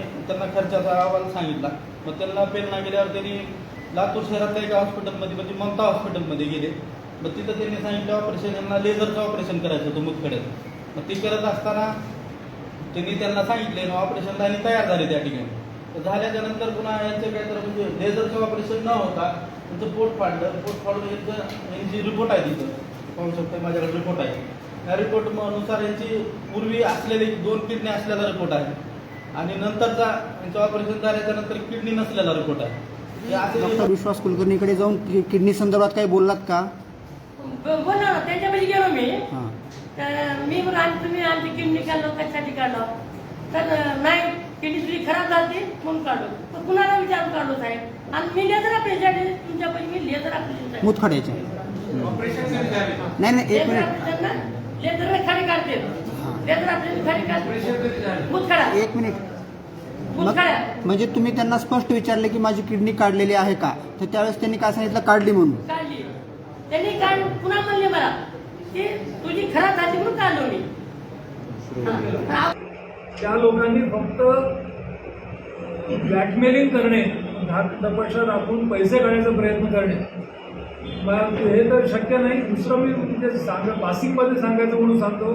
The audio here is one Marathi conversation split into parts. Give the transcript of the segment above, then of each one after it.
त्यांना खर्चाचा अहवाल सांगितला. मग त्यांना प्रेरणा गेल्यावर त्यांनी लातूर शहरातल्या एका हॉस्पिटलमध्ये म्हणजे ममता हॉस्पिटलमध्ये गेले. मग तिथं त्यांनी सांगितलं ऑपरेशन यांना लेझरचं ऑपरेशन करायचं होतं मुतखड्याचं मग ते करत असताना त्यांनी त्यांना सांगितले ना ऑपरेशनला आणि तयार झाले त्या ठिकाणी. तर झाल्याच्यानंतर पुन्हा यांचं काय तर म्हणजे लेझरचं ऑपरेशन न होता त्यांचं पोट फाडलं. पोट फाडून यांचं यांची रिपोर्ट आहे तिथं. पाहू शकतो माझ्याकडे रिपोर्ट आहे. त्या रिपोर्टनुसार यांची पूर्वी असलेली दोन किडनी असलेला रिपोर्ट आहे. आणि नंतरचा यांचं ऑपरेशन झाल्याच्यानंतर किडनी नसलेला रिपोर्ट आहे. असे डॉक्टर विश्वास कुलकर्णीकडे जाऊन कि- किडनी संदर्भात काही बोललात का? ब- बोला ना त्यांच्यापाशी गेलो मी. हां. तर मी मग आणि तुम्ही आमची किडनी काढलो कशासाठी काढलो? तर अं, नाही किडनी तुझी खराब झाली म्हणून काढलो. तर कुणाला विचारून काढलो साहेब? आणि मी लेझर ऑपरेशन तुमच्यापाशी मी लेझर ऑपरेशन मुतखड्याचे. नाही नाही एक लेझर मिनिट. ऑपरेशन ना लेझर खाली काढते. एक मिनिट. म्हणजे तुम्ही त्यांना स्पष्ट विचारले की माझी किडनी काढलेली आहे का? तर त्यावेळेस त्यांनी काय सांगितलं? काढली म्हणून. काढली. त्यांनी काढ पुन्हा म्हणले मला की तुझी खराब झाली म्हणून काढलो. त्या लोकांनी फक्त ब्लॅकमेलिंग करणे धाक तपशा दाखवून पैसे काढण्याचा प्रयत्न करणे. मग हे तर शक्य नाही. दुसरं मी म्हणजे सांग पासिंगमध्ये सांगायचं म्हणून सांगतो.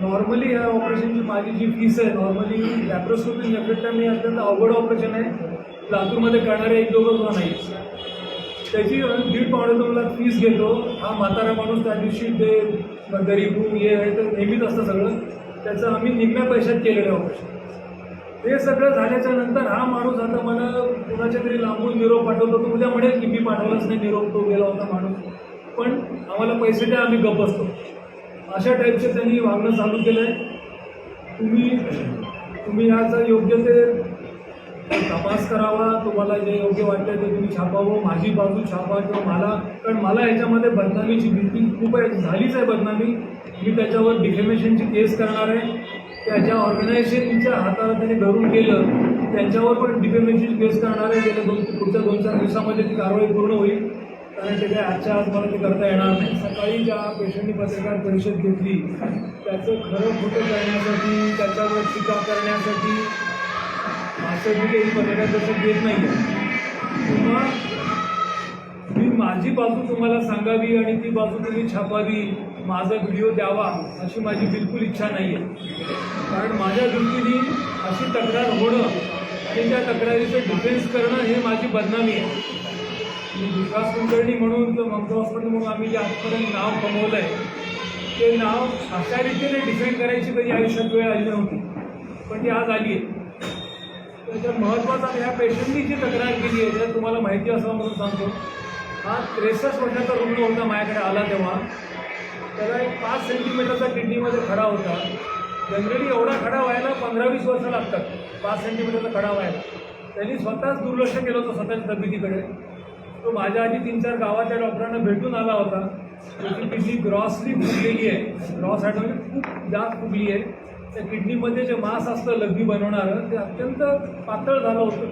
नॉर्मली या ऑपरेशनची माझी जी फीस आहे नॉर्मली लॅप्रोस्कोपी नफेक्टा मी अत्यंत अवघड ऑपरेशन आहे. लातूरमध्ये करणारे एक दोघं सुद्धा नाही त्याची दीड पावणे दोन लाख फीस घेतो. हा म्हातारा माणूस त्या दिवशी ते गरीब हे आहे तर नेहमीच असतं सगळं. त्याचं आम्ही निम्म्या पैशात केलेलं ऑपरेशन ते सगळं झाल्याच्यानंतर हा माणूस आता मला कुणाच्या तरी लांबून निरोप पाठवतो. तो उद्या म्हणेल की मी पाठवलाच नाही निरोप तो गेला होता माणूस. पण आम्हाला पैसे द्या आम्ही गप बसतो. अशा टाईपचे त्यांनी वागणं चालू केलं आहे तुम्ही तुम्ही याचा योग्य ते तपास करावा तुम्हाला जे योग्य वाटतं ते तुम्ही छापावं माझी बाजू छापा किंवा मला कारण मला याच्यामध्ये बदनामीची भीती खूप आहे झालीच आहे बदनामी. मी त्याच्यावर डिफेमेशनची केस करणार आहे. त्या ज्या ऑर्गनायझेशनच्या हाताला त्यांनी धरून केलं त्यांच्यावर पण डिफेमेशनची केस करणार आहे. गेल्या दोन पुढच्या दोन चार दिवसामध्ये ती कारवाई पूर्ण होईल. कारण ते आजच्या आज मला ते करता येणार नाही. सकाळी ज्या पेशंटनी पत्रकार परिषद घेतली त्याचं खरं खोटं करण्यासाठी त्याच्यावर टीका करण्यासाठी असं मी काही पत्रकार परिषद देत नाही आहे किंवा मी माझी बाजू तुम्हाला सांगावी आणि ती बाजू तुम्ही छापावी माझा व्हिडिओ द्यावा अशी माझी बिलकुल इच्छा नाही आहे कारण माझ्या दृष्टीने अशी तक्रार होणं आणि त्या तक्रारीचं डिफेन्स करणं हे माझी बदनामी आहे. विकास कुलकर्णी म्हणून किंवा ममता हॉस्पिटल म्हणून आम्ही जे आजपर्यंत नाव कमवलं आहे ते नाव अशा रीतीने डिफेंड करायची कधी आयुष्यात वेळ आली नव्हती पण ती आज आली आहे. तर महत्त्वाचा ह्या पेशंटनी जी तक्रार केली आहे जर तुम्हाला माहिती असावं म्हणून सांगतो. हा त्रेसष्ट वर्षाचा रुग्ण होता माझ्याकडे आला तेव्हा. त्याला एक पाच सेंटीमीटरचा किडनीमध्ये खडा होता. जनरली एवढा खडा व्हायला पंधरा वीस वर्ष लागतात पाच सेंटीमीटरचा खडा व्हायला. त्यांनी स्वतःच दुर्लक्ष केलं होतं स्वतःच्या तब्येतीकडे. तो माझ्या आधी तीन चार गावाच्या डॉक्टरांना भेटून आला होता. त्याची किडनी ग्रॉसली फुगलेली आहे. ग्रॉस आठवली म्हणजे खूप जास्त फुगली आहे. त्या किडनीमध्ये जे मांस असतं लघवी बनवणारं ते अत्यंत पातळ झालं होतं.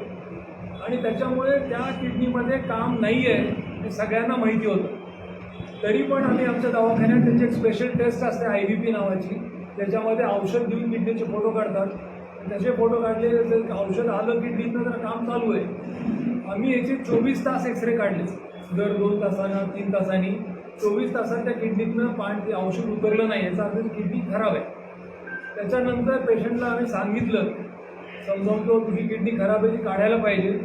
आणि त्याच्यामुळे त्या किडनीमध्ये काम नाही आहे हे सगळ्यांना माहिती होतं. तरी पण आम्ही आमच्या दवाखान्यात त्यांची एक स्पेशल टेस्ट असते आय व्ही पी नावाची. त्याच्यामध्ये औषध देऊन किडनीचे फोटो काढतात. त्याचे फोटो काढले तर औषध आलं किडनीतनं तर काम चालू आहे. आम्ही याचे चोवीस तास एक्सरे काढले. दर दोन तासानं तीन तासांनी. चोवीस तासात त्या किडनीतनं पाणी ते औषध उतरलं नाही. याचा अर्थ किडनी खराब आहे. त्याच्यानंतर पेशंटला आम्ही सांगितलं समजावतो तुझी किडनी खराब आहे ती काढायला पाहिजे.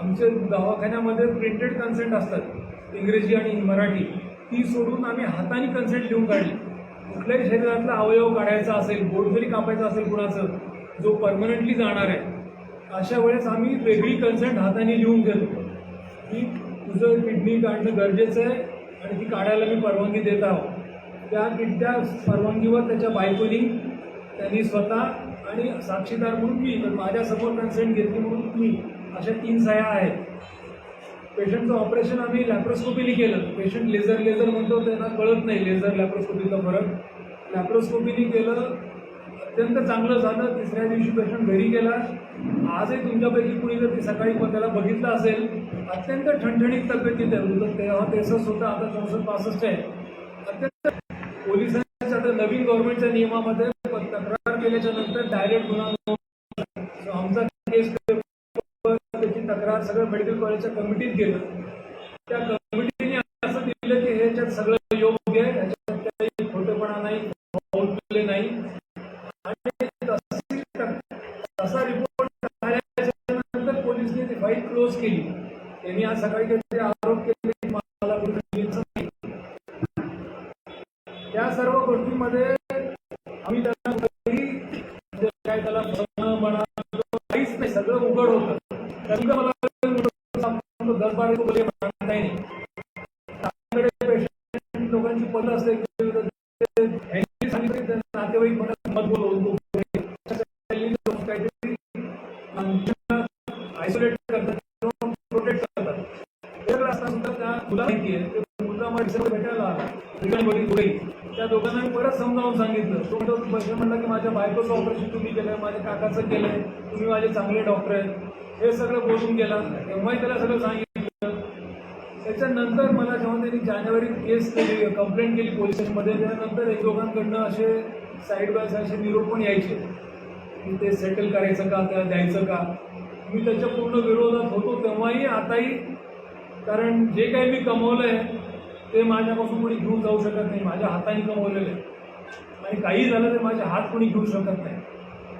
आमच्या दवाखान्यामध्ये प्रिंटेड कन्सेंट असतात. इंग्रजी आणि मराठी. ती सोडून आम्ही हाताने कन्सेंट लिहून काढली. कुठल्याही शरीरातला अवयव काढायचा असेल बोट जरी कापायचं असेल कुणाचं जो परमनंटली जाणार आहे अशा वेळेस आम्ही वेगळी कन्सर्ट हाताने लिहून घेतो. की तुझं किडनी काढणं गरजेचं आहे आणि ती काढायला मी परवानगी देत आहोत. त्या किड त्या परवानगीवर त्याच्या बायकोनी त्यांनी स्वतः आणि साक्षीदार म्हणून मी तर माझ्यासमोर कन्सेंट घेतली म्हणून मी अशा तीन सह्या आहेत. पेशंटचं ऑपरेशन आम्ही लॅप्रोस्कोपीने केलं. पेशंट लेझर लेझर म्हणतो त्यांना कळत नाही लेझर लॅप्रोस्कोपीचा फरक. लॅप्रोस्कोपीने केलं. अत्यंत चांगलं झालं. तिसऱ्या दिवशी पेशंट घरी गेला. आजही तुमच्यापैकी कुणी जर ती सकाळी पण त्याला बघितलं असेल अत्यंत ठणठणीत तब्येतीत आहे. तेव्हा तेसष्ट होतं आता चौसष्ट पासष्ट आहे. अत्यंत पोलिसांच्या आता नवीन गव्हर्नमेंटच्या नियमामध्ये तक्रार केल्याच्यानंतर डायरेक्ट गुन्हा आमचा केस त्याची तक्रार सगळं मेडिकल कॉलेजच्या कमिटीत गेलं त्या आरोप केले मला नाही. त्या सर्व गोष्टींमध्ये आम्ही त्यांना काय त्याला म्हणा काहीच नाही सगळं उघड होतं. नेमकं मला दस बारा रुपये म्हणता नाही. आपल्याकडे पेशंट लोकांची पद असते बरी त्या दोघांना मी परत समजावून सांगितलं. तो म्हणतो पैसे म्हणला की माझ्या बायकोचं ऑपरेशन तुम्ही केलंय माझ्या काकाचं केलंय तुम्ही माझे चांगले डॉक्टर आहेत. हे सगळं बोलून गेला. तेव्हाही त्याला सगळं सांगितलं. त्याच्यानंतर मला जेव्हा त्यांनी जानेवारीत केस केली कंप्लेंट केली पोलिसांमध्ये त्यानंतर एक दोघांकडनं असे साईड बाय साईड असे निरोप पण यायचे. की ते सेटल करायचं का त्या द्यायचं का? मी त्याच्या पूर्ण विरोधात होतो तेव्हाही आताही. कारण जे काही मी कमवलंय ते माझ्यापासून कोणी घेऊन जाऊ शकत नाही. माझ्या हाताने कमवलेलं. आहे आणि काही झालं तर माझे हात कोणी घेऊ शकत नाही.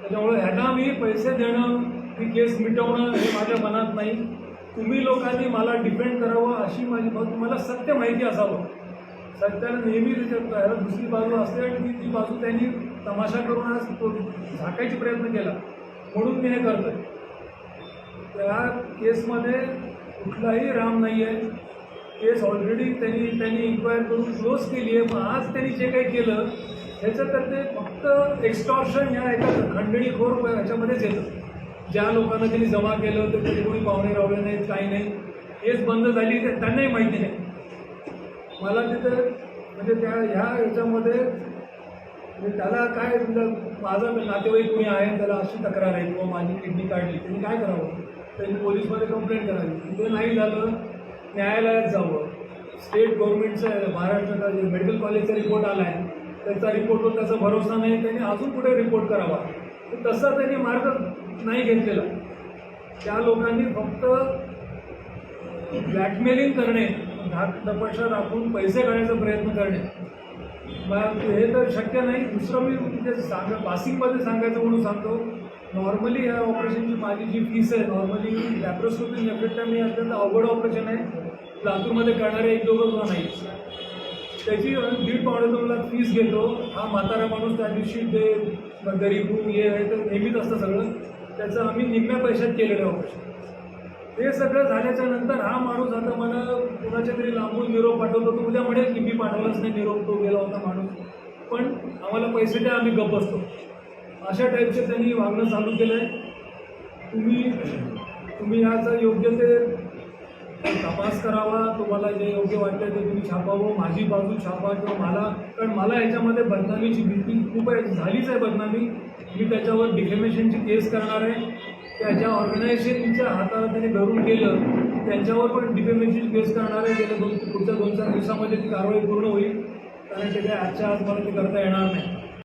त्याच्यामुळे ह्यांना मी पैसे देणं ही केस मिटवणं हे माझ्या मनात नाही. तुम्ही लोकांनी मला डिपेंड करावं अशी माझी मला सत्य माहिती असावं. सत्याला नेहमी त्याच्यात दुसरी बाजू असते आणि ती ती बाजू त्यांनी तमाशा करून आज तो झाकायचा प्रयत्न केला. म्हणून मी हे करतोय. त्या केसमध्ये कुठलाही राम नाही आहे केस ऑलरेडी त्यांनी त्यांनी इन्क्वायर करून क्लोज केली आहे. मग आज त्यांनी जे काही केलं ह्याचं तर ते फक्त एक्स्टॉर्शन ह्या एका खंडणीखोर ह्याच्यामध्येच येतं. ज्या लोकांना त्यांनी जमा केलं तर कधी कोणी पाहुणे रावले नाहीत काही नाही. केस बंद झाली ते त्यांनाही माहिती नाही. मला तिथं म्हणजे त्या ह्या ह्याच्यामध्ये म्हणजे त्याला काय म्हणजे माझं नातेवाईक कोणी आहे त्याला अशी तक्रार आहे किंवा माझी किडनी काढली. त्यांनी काय करावं? त्यांनी पोलीसमध्ये कंप्लेंट करावी. ते नाही झालं. न्यायालयात जावं. स्टेट गव्हर्नमेंटचं महाराष्ट्राचा जे मेडिकल कॉलेजचा रिपोर्ट आला आहे त्याचा रिपोर्टवर त्याचा भरोसा नाही त्यांनी अजून पुढे रिपोर्ट करावा. तर तसा त्यांनी मार्ग नाही घेतलेला. त्या लोकांनी फक्त ब्लॅकमेलिंग करणे धाक तपशा राखून पैसे काढण्याचा प्रयत्न करणे. हे तर शक्य नाही. दुसरं मी म्हणजे सांग पासिंगमध्ये सांगायचं म्हणून सांगतो. नॉर्मली या ऑपरेशनची माझी जी फीस आहे नॉर्मली लॅप्रोस्कोपी मी अत्यंत अवघड ऑपरेशन आहे. लातूरमध्ये करणारे एक दोघं सुद्धा नाही त्याची दीड पावणे दोन लाख फीस घेतो. हा म्हातारा माणूस त्या दिवशी ते गरीब हे आहे तर नेहमीच असतं सगळं. त्याचं आम्ही निम्म्या पैशात केलेलं ऑपरेशन ते सगळं झाल्याच्यानंतर हा माणूस आता मला कुणाच्या तरी लांबून निरोप पाठवतो. तो उद्या म्हणेल की मी पाठवलाच नाही निरोप तो गेला होता माणूस. पण आम्हाला पैसे द्या आम्ही गप्प बसतो. अशा टाईपचे त्यांनी वागणं चालू केलं आहे तुम्ही तुम्ही याचं योग्य ते तपास करावा तुम्हाला जे योग्य वाटलं ते तुम्ही छापावं माझी बाजू छापा किंवा मला. कारण मला याच्यामध्ये बदनामीची भीती खूप आहे झालीच आहे बदनामी. मी त्याच्यावर डिफेमेशनची केस करणार आहे. त्या ज्या ऑर्गनायझेशनच्या हाताला त्याने धरून केलं त्यांच्यावर पण डिफेमेशनची केस करणार आहे. गेल्या दोन पुढच्या दोन चार दिवसामध्ये ती कारवाई पूर्ण होईल. कारण ते काय आजच्या आज मला ते करता येणार नाही.